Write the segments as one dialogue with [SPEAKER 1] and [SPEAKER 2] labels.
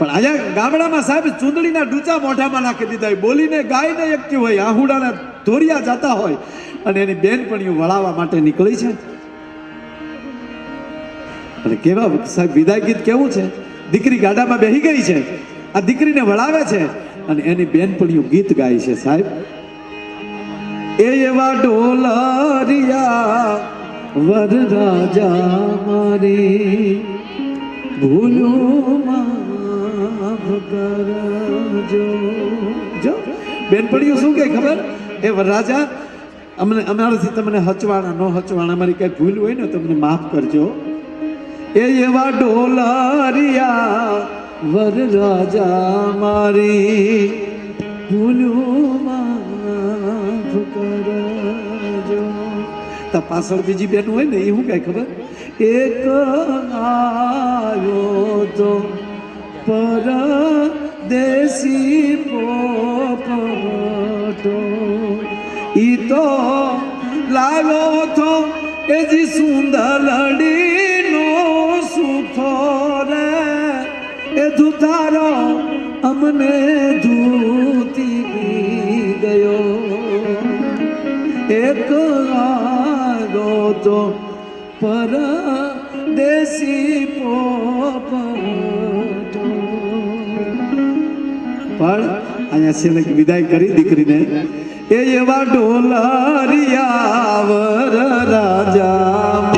[SPEAKER 1] પણ અહીંયા ગામડામાં સાહેબ ચૂંદડીના ડૂચા મોઢામાં નાખી દીધા હોય. બોલીને ગાયને એકઠી હોય, આહુડાના ધોરિયા જતા હોય. અને એની બેનપણીઓ વળાવવા માટે નીકળી છે. અને કેવા સાહેબ, વિદાય ગીત કેવું છે? દીકરી ગાડામાં બેહી ગઈ છે. આ દીકરીને વળાવે છે. અને એની બેનપણીઓ ગીત ગાય છે સાહેબ. એ એવા ડોલરિયા વર રાજા મારી ભૂલું માફ કરજો જો, બેનપણીઓ, શું કે ખબર? એ વરરાજા અમને અમારાથી તમને હચવાણા, ન હચવાણા, અમારી કઈ ભૂલ હોય ને તો મને માફ કરજો. એ એવા ઢોલારિયા, વર રાજા મારી ભૂલું માફ કરજો તો પાછળ બીજી બેન હોય ને, એ શું કઈ ખબર? એક આવ્યો તો પરદેશી પોપટો ઈ તો લાવ્યો તો એ જી સુંદર લડીનો સુથો રે એ ધુતારો અમને ધૂતી ગયો એક આગો તો પરદેશી પોપટો પણ અહીંયા છેલ્લે વિદાય કરી દીકરીને એ એવા ડોલરિયા વર રાજા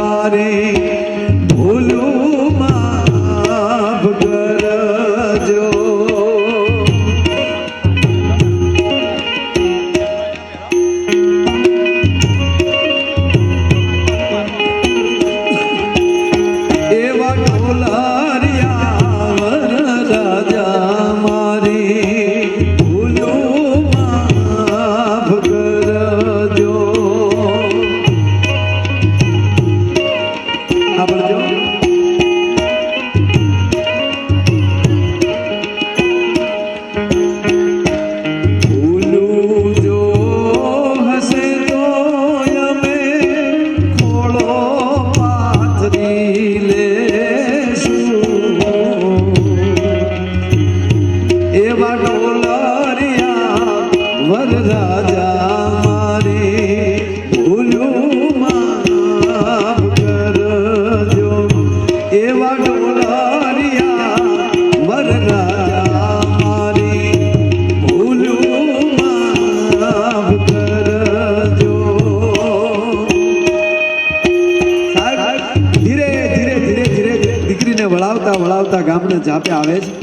[SPEAKER 1] વળાવતા વળાવતા ગામને જાપે આવે છે.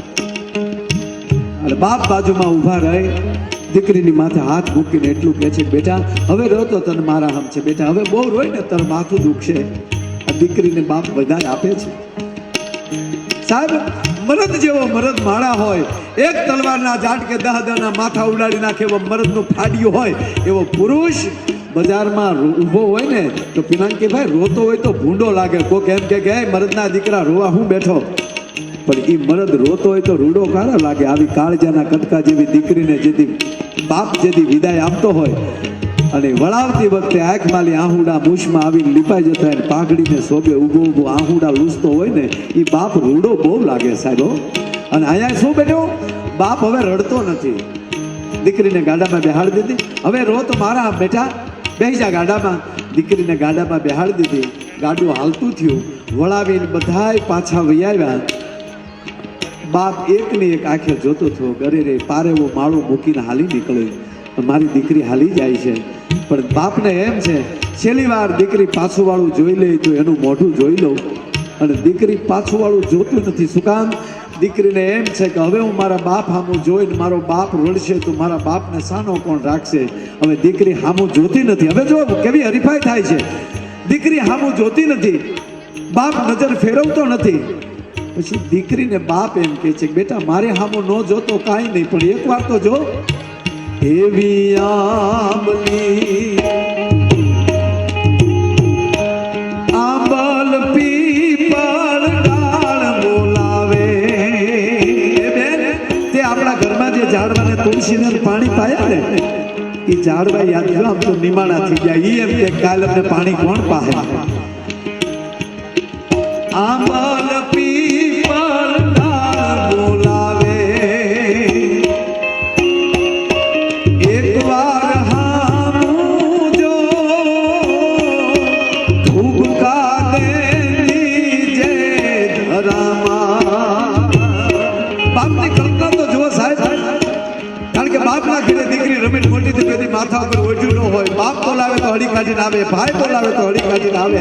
[SPEAKER 1] અને બાપ બાજુમાં ઊભા રહે. દીકરીની માથે હાથ મૂકીને એટલું કહે છે, બેટા, હવે રહો તો તને મારા હમ છે, બેટા, હવે બહુ રોય ને તારું માથું દુખશે. આ દીકરીને બાપ વધારે આપે છે. સાહેબ, મરદ જેવો મરદ માળા હોય, એક તલવારના ઝાટ કે દહ દહના માથા ઉડાડી નાખે એવો મરદનું ફાડ્યું હોય, એવો પુરુષ બજારમાં ઊભો હોય ને, તો પિનાંકી ભાઈ રોતો હોય તો ભૂંડો લાગે. કોક એમ કે મરદના દીકરા, રોવા હું બેઠો? પણ એ મરદ રોતો હોય તો રૂડો કાળો લાગે. આવી કાળજાના કટકા જેવી દીકરીને જેથી બાપ જેથી વિદાય આપતો હોય. અને વળાવતી વખતે આંખમાલી આહુડા મૂછમાં આવીને લીપાઈ જતા હોય પાઘડીને શોભે ઊભો ઊભો આહુડા લૂસતો હોય ને એ બાપ રૂડો બહુ લાગે સાહેબ અને અહીંયા શું બેઠો? બાપ હવે રડતો નથી. દીકરીને ગાડામાં બેહાડી દીધી. હવે રો તો મારા બેટા. બેસી જા ગાડામાં. દીકરીને ગાડામાં બેહાડી દીધી. ગાડું હાલતું થયું. વળાવીને બધાય પાછા વહી આવ્યા. બાપ એકને એક આંખે જોતો થયો ઘરે રે પારેવો માળો મૂકીને હાલી નીકળ્યો. મારી દીકરી હાલી જાય છે. પણ બાપને એમ છે, છેલ્લી વાર દીકરી પાછુંવાળું જોઈ લે તો એનું મોઢું જોઈ લઉં. અને દીકરી પાછુંવાળું જોતું નથી. શું કામ? દીકરીને એમ છે કે હવે હું મારા બાપ સામું જોઈને મારો બાપ રડશે તો મારા બાપને સાનો કોણ રાખશે? હવે દીકરી હામું જોતી નથી. હવે જો કેવી હરીફાઈ થાય છે. દીકરી સામું જોતી નથી. બાપ નજર ફેરવતો નથી. પછી દીકરીને બાપ એમ કહે છે બેટા, મારે હામો ન જોતો કાંઈ નહીં, પણ એક વાર તો જો. એવી આંબલી તે આપણા ઘરમાં જે ઝાડવાને તુલસીને પાણી પાયા ને એ ઝાડવા યાદ આમ તો નિમાણા થઈ ગયા. એ એમ કે, કાલ અમને પાણી કોણ પાહે? આંબલ બાપના ઘરે દીકરી રમીને મોટી થઈ માથા ઉપર ઓછું ન હોય. બાપ બોલાવે તો હળી કાઢીને આવે, ભાઈ બોલાવે તો હળી કાઢીને આવે.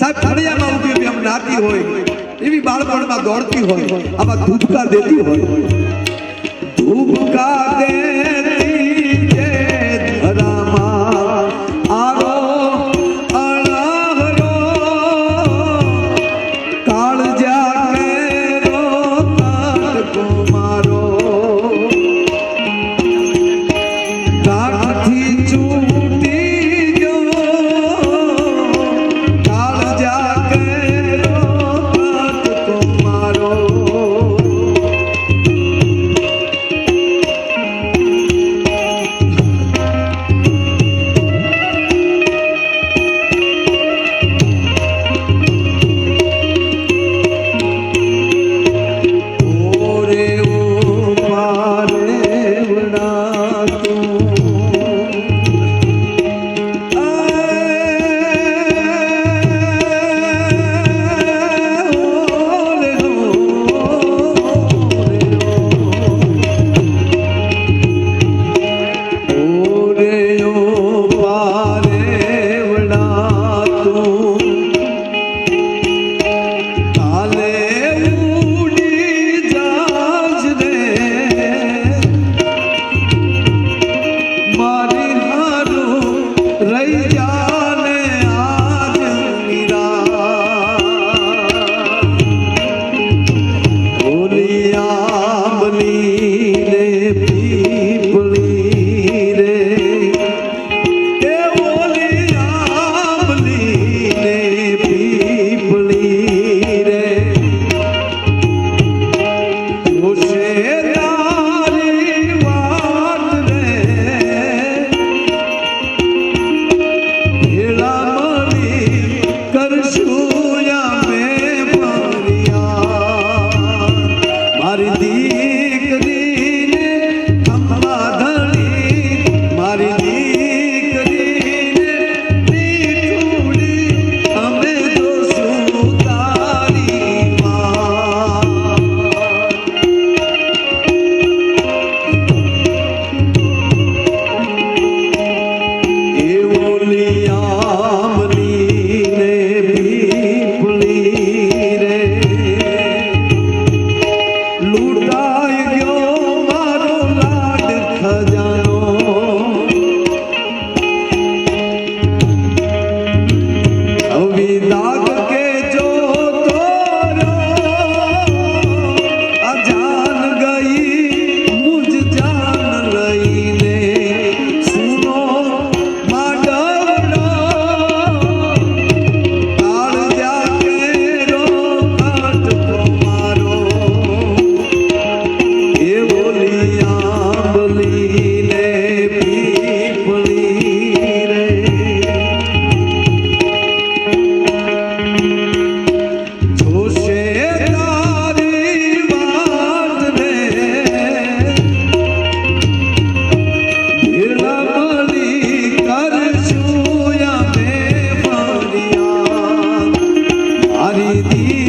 [SPEAKER 1] સાહેબ, ફળિયામાં ઊભી એમ નાતી હોય, એવી બાળપણમાં દોડતી હોય, આમાં ધૂપકા દેતી હોય. ધૂપકા દે চারিদিক